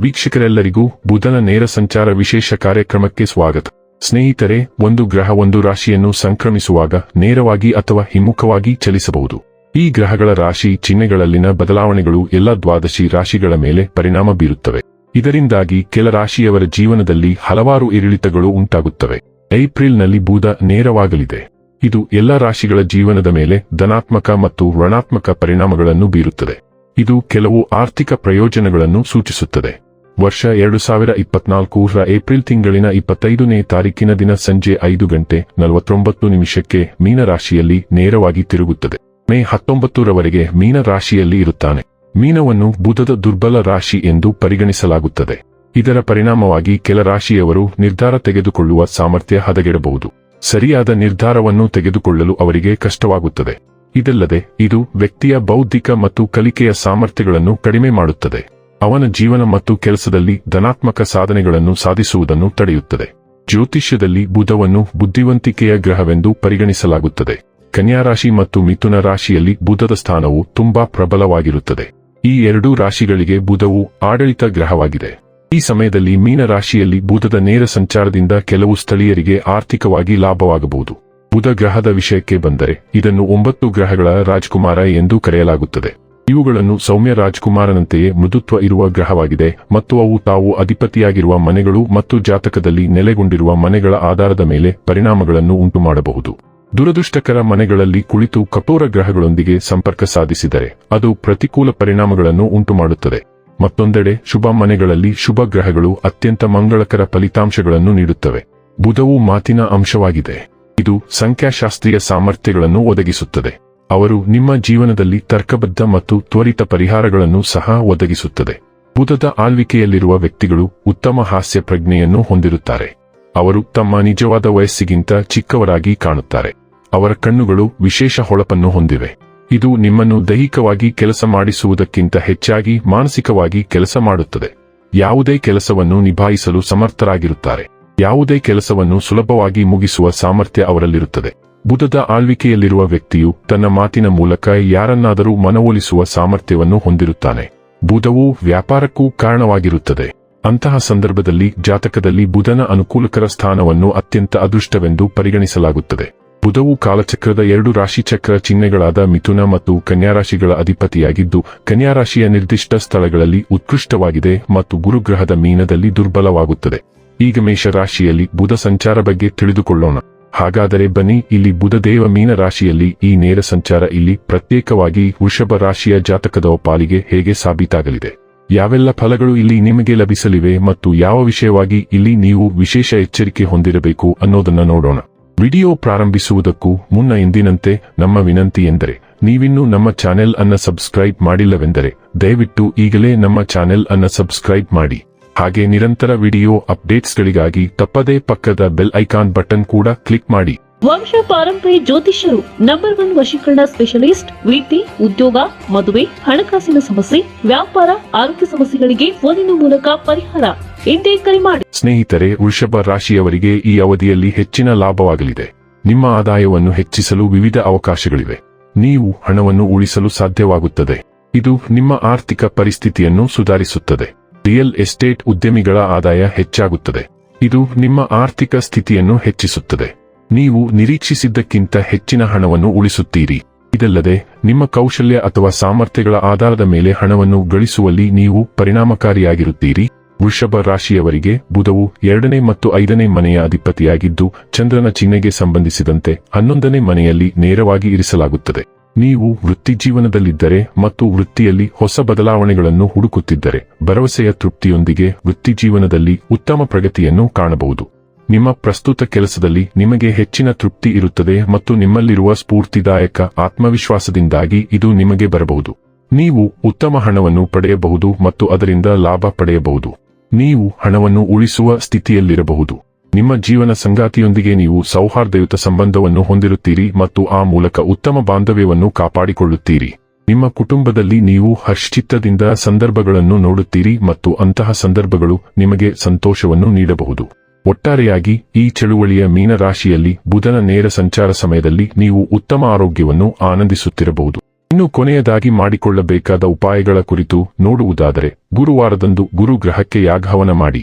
ವೀಕ್ಷಕರೆಲ್ಲರಿಗೂ ಬುಧನ ನೇರ ಸಂಚಾರ ವಿಶೇಷ ಕಾರ್ಯಕ್ರಮಕ್ಕೆ ಸ್ವಾಗತ. ಸ್ನೇಹಿತರೆ, ಒಂದು ಗ್ರಹ ಒಂದು ರಾಶಿಯನ್ನು ಸಂಕ್ರಮಿಸುವಾಗ ನೇರವಾಗಿ ಅಥವಾ ಹಿಮ್ಮುಖವಾಗಿ ಚಲಿಸಬಹುದು. ಈ ಗ್ರಹಗಳ ರಾಶಿ ಚಿಹ್ನೆಗಳಲ್ಲಿನ ಬದಲಾವಣೆಗಳು ಎಲ್ಲ ದ್ವಾದಶಿ ರಾಶಿಗಳ ಮೇಲೆ ಪರಿಣಾಮ ಬೀರುತ್ತವೆ. ಇದರಿಂದಾಗಿ ಕೆಲ ರಾಶಿಯವರ ಜೀವನದಲ್ಲಿ ಹಲವಾರು ಏರಿಳಿತಗಳು ಉಂಟಾಗುತ್ತವೆ. ಏಪ್ರಿಲ್ನಲ್ಲಿ ಬುಧ ನೇರವಾಗಲಿದೆ. ಇದು ಎಲ್ಲ ರಾಶಿಗಳ ಜೀವನದ ಮೇಲೆ ಧನಾತ್ಮಕ ಮತ್ತು ಋಣಾತ್ಮಕ ಪರಿಣಾಮಗಳನ್ನು ಬೀರುತ್ತದೆ. ಇದು ಕೆಲವು ಆರ್ಥಿಕ ಪ್ರಯೋಜನಗಳನ್ನು ಸೂಚಿಸುತ್ತದೆ. ವರ್ಷ ಎರಡು ಸಾವಿರ ಇಪ್ಪತ್ನಾಲ್ಕರ ಏಪ್ರಿಲ್ ತಿಂಗಳಿನ ಇಪ್ಪತ್ತೈದನೇ ತಾರೀಕಿನ ದಿನ ಸಂಜೆ ಐದು ಗಂಟೆ ನಲವತ್ತೊಂಬತ್ತು ನಿಮಿಷಕ್ಕೆ ಮೀನರಾಶಿಯಲ್ಲಿ ನೇರವಾಗಿ ತಿರುಗುತ್ತದೆ. ಮೇ ಹತ್ತೊಂಬತ್ತರವರೆಗೆ ಮೀನರಾಶಿಯಲ್ಲಿ ಇರುತ್ತಾನೆ. ಮೀನವನ್ನು ಬುಧದ ದುರ್ಬಲ ರಾಶಿ ಎಂದು ಪರಿಗಣಿಸಲಾಗುತ್ತದೆ. ಇದರ ಪರಿಣಾಮವಾಗಿ ಕೆಲ ರಾಶಿಯವರು ನಿರ್ಧಾರ ತೆಗೆದುಕೊಳ್ಳುವ ಸಾಮರ್ಥ್ಯ ಹದಗೆಡಬಹುದು. ಸರಿಯಾದ ನಿರ್ಧಾರವನ್ನು ತೆಗೆದುಕೊಳ್ಳಲು ಅವರಿಗೆ ಕಷ್ಟವಾಗುತ್ತದೆ. ಇದಲ್ಲದೆ, ಇದು ವ್ಯಕ್ತಿಯ ಬೌದ್ಧಿಕ ಮತ್ತು ಕಲಿಕೆಯ ಸಾಮರ್ಥ್ಯಗಳನ್ನು ಕಡಿಮೆ ಮಾಡುತ್ತದೆ. ಅವನ ಜೀವನ ಮತ್ತು ಕೆಲಸದಲ್ಲಿ ಧನಾತ್ಮಕ ಸಾಧನೆಗಳನ್ನು ಸಾಧಿಸುವುದನ್ನು ತಡೆಯುತ್ತದೆ. ಜ್ಯೋತಿಷ್ಯದಲ್ಲಿ ಬುಧವನ್ನು ಬುದ್ಧಿವಂತಿಕೆಯ ಗ್ರಹವೆಂದು ಪರಿಗಣಿಸಲಾಗುತ್ತದೆ. ಕನ್ಯಾರಾಶಿ ಮತ್ತು ಮಿಥುನ ರಾಶಿಯಲ್ಲಿ ಬುಧದ ಸ್ಥಾನವು ತುಂಬಾ ಪ್ರಬಲವಾಗಿರುತ್ತದೆ. ಈ ಎರಡೂ ರಾಶಿಗಳಿಗೆ ಬುಧವು ಆಡಳಿತ ಗ್ರಹವಾಗಿದೆ. ಈ ಸಮಯದಲ್ಲಿ ಮೀನ ರಾಶಿಯಲ್ಲಿ ಬುಧದ ನೇರ ಸಂಚಾರದಿಂದ ಕೆಲವು ಸ್ಥಳೀಯರಿಗೆ ಆರ್ಥಿಕವಾಗಿ ಲಾಭವಾಗಬಹುದು. ಬುಧ ಗ್ರಹದ ವಿಷಯಕ್ಕೆ ಬಂದರೆ ಇದನ್ನು ಒಂಬತ್ತು ಗ್ರಹಗಳ ರಾಜ್ಕುಮಾರ ಎಂದು ಕರೆಯಲಾಗುತ್ತದೆ. ಇವುಗಳನ್ನು ಸೌಮ್ಯ ರಾಜ್ಕುಮಾರನಂತೆಯೇ ಮೃದುತ್ವ ಇರುವ ಗ್ರಹವಾಗಿದೆ ಮತ್ತು ಅವು ತಾವು ಅಧಿಪತಿಯಾಗಿರುವ ಮನೆಗಳು ಮತ್ತು ಜಾತಕದಲ್ಲಿ ನೆಲೆಗೊಂಡಿರುವ ಮನೆಗಳ ಆಧಾರದ ಮೇಲೆ ಪರಿಣಾಮಗಳನ್ನು ಉಂಟುಮಾಡಬಹುದು. ದುರದೃಷ್ಟಕರ ಮನೆಗಳಲ್ಲಿ ಕುಳಿತು ಕಠೋರ ಗ್ರಹಗಳೊಂದಿಗೆ ಸಂಪರ್ಕ ಸಾಧಿಸಿದರೆ ಅದು ಪ್ರತಿಕೂಲ ಪರಿಣಾಮಗಳನ್ನು ಉಂಟುಮಾಡುತ್ತದೆ. ಮತ್ತೊಂದೆಡೆ ಶುಭ ಮನೆಗಳಲ್ಲಿ ಶುಭ ಗ್ರಹಗಳು ಅತ್ಯಂತ ಮಂಗಳಕರ ಫಲಿತಾಂಶಗಳನ್ನು ನೀಡುತ್ತವೆ. ಬುಧವು ಮಾತಿನ ಅಂಶವಾಗಿದೆ. ಇದು ಸಂಖ್ಯಾಶಾಸ್ತ್ರೀಯ ಸಾಮರ್ಥ್ಯಗಳನ್ನು ಒದಗಿಸುತ್ತದೆ. ಅವರು ನಿಮ್ಮ ಜೀವನದಲ್ಲಿ ತರ್ಕಬದ್ಧ ಮತ್ತು ತ್ವರಿತ ಪರಿಹಾರಗಳನ್ನು ಸಹ ಒದಗಿಸುತ್ತದೆ. ಬುಧದ ಆಳ್ವಿಕೆಯಲ್ಲಿರುವ ವ್ಯಕ್ತಿಗಳು ಉತ್ತಮ ಹಾಸ್ಯ ಪ್ರಜ್ಞೆಯನ್ನು ಹೊಂದಿರುತ್ತಾರೆ. ಅವರು ತಮ್ಮ ನಿಜವಾದ ವಯಸ್ಸಿಗಿಂತ ಚಿಕ್ಕವರಾಗಿ ಕಾಣುತ್ತಾರೆ. ಅವರ ಕಣ್ಣುಗಳು ವಿಶೇಷ ಹೊಳಪನ್ನು ಹೊಂದಿವೆ. ಇದು ನಿಮ್ಮನ್ನು ದೈಹಿಕವಾಗಿ ಕೆಲಸ ಮಾಡಿಸುವುದಕ್ಕಿಂತ ಹೆಚ್ಚಾಗಿ ಮಾನಸಿಕವಾಗಿ ಕೆಲಸ ಮಾಡುತ್ತದೆ. ಯಾವುದೇ ಕೆಲಸವನ್ನು ನಿಭಾಯಿಸಲು ಸಮರ್ಥರಾಗಿರುತ್ತಾರೆ. ಯಾವುದೇ ಕೆಲಸವನ್ನು ಸುಲಭವಾಗಿ ಮುಗಿಸುವ ಸಾಮರ್ಥ್ಯ ಅವರಲ್ಲಿರುತ್ತದೆ. ಬುಧದ ಆಳ್ವಿಕೆಯಲ್ಲಿರುವ ವ್ಯಕ್ತಿಯು ತನ್ನ ಮಾತಿನ ಮೂಲಕ ಯಾರನ್ನಾದರೂ ಮನವೊಲಿಸುವ ಸಾಮರ್ಥ್ಯವನ್ನು ಹೊಂದಿರುತ್ತಾನೆ. ಬುಧವು ವ್ಯಾಪಾರಕ್ಕೂ ಕಾರಣವಾಗಿರುತ್ತದೆ. ಅಂತಹ ಸಂದರ್ಭದಲ್ಲಿ ಜಾತಕದಲ್ಲಿ ಬುಧನ ಅನುಕೂಲಕರ ಸ್ಥಾನವನ್ನು ಅತ್ಯಂತ ಅದೃಷ್ಟವೆಂದು ಪರಿಗಣಿಸಲಾಗುತ್ತದೆ. ಬುಧವು ಕಾಲಚಕ್ರದ ಎರಡು ರಾಶಿಚಕ್ರ ಚಿಹ್ನೆಗಳಾದ ಮಿಥುನ ಮತ್ತು ಕನ್ಯಾರಾಶಿಗಳ ಅಧಿಪತಿಯಾಗಿದ್ದು, ಕನ್ಯಾರಾಶಿಯ ನಿರ್ದಿಷ್ಟ ಸ್ಥಳಗಳಲ್ಲಿ ಉತ್ಕೃಷ್ಟವಾಗಿದೆ ಮತ್ತು ಗುರುಗ್ರಹದ ಮೀನದಲ್ಲಿ ದುರ್ಬಲವಾಗುತ್ತದೆ. ಈಗ ಮೇಷರಾಶಿಯಲ್ಲಿ ಬುಧ ಸಂಚಾರ ಬಗ್ಗೆ ತಿಳಿದುಕೊಳ್ಳೋಣ. ಹಾಗಾದರೆ ಬನ್ನಿ, ಇಲ್ಲಿ ಬುಧದೇವ ಮೀನ ರಾಶಿಯಲ್ಲಿ ಈ ನೇರ ಸಂಚಾರ ಇಲ್ಲಿ ಪ್ರತ್ಯೇಕವಾಗಿ ವೃಷಭ ರಾಶಿಯ ಜಾತಕದ ಪಾಲಿಗೆ ಹೇಗೆ ಸಾಬೀತಾಗಲಿದೆ? ಯಾವೆಲ್ಲ ಫಲಗಳು ಇಲ್ಲಿ ನಿಮಗೆ ಲಭಿಸಲಿವೆ ಮತ್ತು ಯಾವ ವಿಷಯವಾಗಿ ಇಲ್ಲಿ ನೀವು ವಿಶೇಷ ಎಚ್ಚರಿಕೆ ಹೊಂದಿರಬೇಕು ಅನ್ನೋದನ್ನ ನೋಡೋಣ. ವಿಡಿಯೋ ಪ್ರಾರಂಭಿಸುವುದಕ್ಕೂ ಮುನ್ನ ಎಂದಿನಂತೆ ನಮ್ಮ ವಿನಂತಿ ಎಂದರೆ, ನೀವಿನ್ನೂ ನಮ್ಮ ಚಾನೆಲ್ ಅನ್ನ ಸಬ್ಸ್ಕ್ರೈಬ್ ಮಾಡಿಲ್ಲವೆಂದರೆ, ದಯವಿಟ್ಟು ಈಗಲೇ ನಮ್ಮ ಚಾನೆಲ್ ಅನ್ನ ಸಬ್ಸ್ಕ್ರೈಬ್ ಮಾಡಿ. ಹಾಗೆ ನಿರಂತರ ವಿಡಿಯೋ ಅಪ್ಡೇಟ್ಸ್ಗಳಿಗಾಗಿ ತಪ್ಪದೇ ಪಕ್ಕದ ಬೆಲ್ ಐಕಾನ್ ಬಟನ್ ಕೂಡ ಕ್ಲಿಕ್ ಮಾಡಿ. ವಂಶ ಪಾರಂಪರ್ಯ ಜ್ಯೋತಿಷ್ಯರು ನಂಬರ್ ಒನ್ ವಶೀಕರಣ ಸ್ಪೆಷಲಿಸ್ಟ್ ರೀತಿ ಉದ್ಯೋಗ ಮದುವೆ ಹಣಕಾಸಿನ ಸಮಸ್ಯೆ ವ್ಯಾಪಾರ ಆರೋಗ್ಯ ಸಮಸ್ಯೆಗಳಿಗೆ ಫೋನಿನ ಮೂಲಕ ಪರಿಹಾರ ಎಂದೇ ಕರೆ ಮಾಡಿ. ಸ್ನೇಹಿತರೆ ವೃಷಭ ರಾಶಿಯವರಿಗೆ ಈ ಅವಧಿಯಲ್ಲಿ ಹೆಚ್ಚಿನ ಲಾಭವಾಗಲಿದೆ. ನಿಮ್ಮ ಆದಾಯವನ್ನು ಹೆಚ್ಚಿಸಲು ವಿವಿಧ ಅವಕಾಶಗಳಿವೆ. ನೀವು ಹಣವನ್ನು ಉಳಿಸಲು ಸಾಧ್ಯವಾಗುತ್ತದೆ. ಇದು ನಿಮ್ಮ ಆರ್ಥಿಕ ಪರಿಸ್ಥಿತಿಯನ್ನು ಸುಧಾರಿಸುತ್ತದೆ. ರಿಯಲ್ ಎಸ್ಟೇಟ್ ಉದ್ಯಮಿಗಳ ಆದಾಯ ಹೆಚ್ಚಾಗುತ್ತದೆ. ಇದು ನಿಮ್ಮ ಆರ್ಥಿಕ ಸ್ಥಿತಿಯನ್ನು ಹೆಚ್ಚಿಸುತ್ತದೆ. ನೀವು ನಿರೀಕ್ಷಿಸಿದ್ದಕ್ಕಿಂತ ಹೆಚ್ಚಿನ ಹಣವನ್ನು ಉಳಿಸುತ್ತೀರಿ. ಇದಲ್ಲದೆ, ನಿಮ್ಮ ಕೌಶಲ್ಯ ಅಥವಾ ಸಾಮರ್ಥ್ಯಗಳ ಆಧಾರದ ಮೇಲೆ ಹಣವನ್ನು ಗಳಿಸುವಲ್ಲಿ ನೀವು ಪರಿಣಾಮಕಾರಿಯಾಗಿರುತ್ತೀರಿ. ವೃಷಭ ರಾಶಿಯವರಿಗೆ ಬುಧವು ಎರಡನೇ ಮತ್ತು ಐದನೇ ಮನೆಯ ಅಧಿಪತಿಯಾಗಿದ್ದು, ಚಂದ್ರನ ಚಿಹ್ನೆಗೆ ಸಂಬಂಧಿಸಿದಂತೆ ಹನ್ನೊಂದನೇ ಮನೆಯಲ್ಲಿ ನೇರವಾಗಿ ಇರಿಸಲಾಗುತ್ತದೆ. ನೀವು ವೃತ್ತಿಜೀವನದಲ್ಲಿದ್ದರೆ ಮತ್ತು ವೃತ್ತಿಯಲ್ಲಿ ಹೊಸ ಬದಲಾವಣೆಗಳನ್ನು ಹುಡುಕುತ್ತಿದ್ದರೆ ಭರವಸೆಯ ತೃಪ್ತಿಯೊಂದಿಗೆ ವೃತ್ತಿಜೀವನದಲ್ಲಿ ಉತ್ತಮ ಪ್ರಗತಿಯನ್ನು ಕಾಣಬಹುದು. ನಿಮ್ಮ ಪ್ರಸ್ತುತ ಕೆಲಸದಲ್ಲಿ ನಿಮಗೆ ಹೆಚ್ಚಿನ ತೃಪ್ತಿ ಇರುತ್ತದೆ ಮತ್ತು ನಿಮ್ಮಲ್ಲಿರುವ ಸ್ಫೂರ್ತಿದಾಯಕ ಆತ್ಮವಿಶ್ವಾಸದಿಂದಾಗಿ ಇದು ನಿಮಗೆ ಬರಬಹುದು. ನೀವು ಉತ್ತಮ ಹಣವನ್ನು ಪಡೆಯಬಹುದು ಮತ್ತು ಅದರಿಂದ ಲಾಭ ಪಡೆಯಬಹುದು. ನೀವು ಹಣವನ್ನು ಉಳಿಸುವ ಸ್ಥಿತಿಯಲ್ಲಿರಬಹುದು. ನಿಮ್ಮ ಜೀವನ ಸಂಗಾತಿಯೊಂದಿಗೆ ನೀವು ಸೌಹಾರ್ದಯುತ ಸಂಬಂಧವನ್ನು ಹೊಂದಿರುತ್ತೀರಿ ಮತ್ತು ಆ ಮೂಲಕ ಉತ್ತಮ ಬಾಂಧವ್ಯವನ್ನು ಕಾಪಾಡಿಕೊಳ್ಳುತ್ತೀರಿ. ನಿಮ್ಮ ಕುಟುಂಬದಲ್ಲಿ ನೀವು ಹರ್ಷಚಿತ್ತದಿಂದ ಸಂದರ್ಭಗಳನ್ನು ನೋಡುತ್ತೀರಿ ಮತ್ತು ಅಂತಹ ಸಂದರ್ಭಗಳು ನಿಮಗೆ ಸಂತೋಷವನ್ನು ನೀಡಬಹುದು. ಒಟ್ಟಾರೆಯಾಗಿ, ಈ ಚಳುವಳಿಯ ಮೀನರಾಶಿಯಲ್ಲಿ ಬುಧನ ನೇರ ಸಂಚಾರ ಸಮಯದಲ್ಲಿ ನೀವು ಉತ್ತಮ ಆರೋಗ್ಯವನ್ನು ಆನಂದಿಸುತ್ತಿರಬಹುದು. ಇನ್ನು ಕೊನೆಯದಾಗಿ ಮಾಡಿಕೊಳ್ಳಬೇಕಾದ ಉಪಾಯಗಳ ಕುರಿತು ನೋಡುವುದಾದರೆ, ಗುರುವಾರದಂದು ಗುರು ಗ್ರಹಕ್ಕೆ ಯಾಗಹವನ ಮಾಡಿ.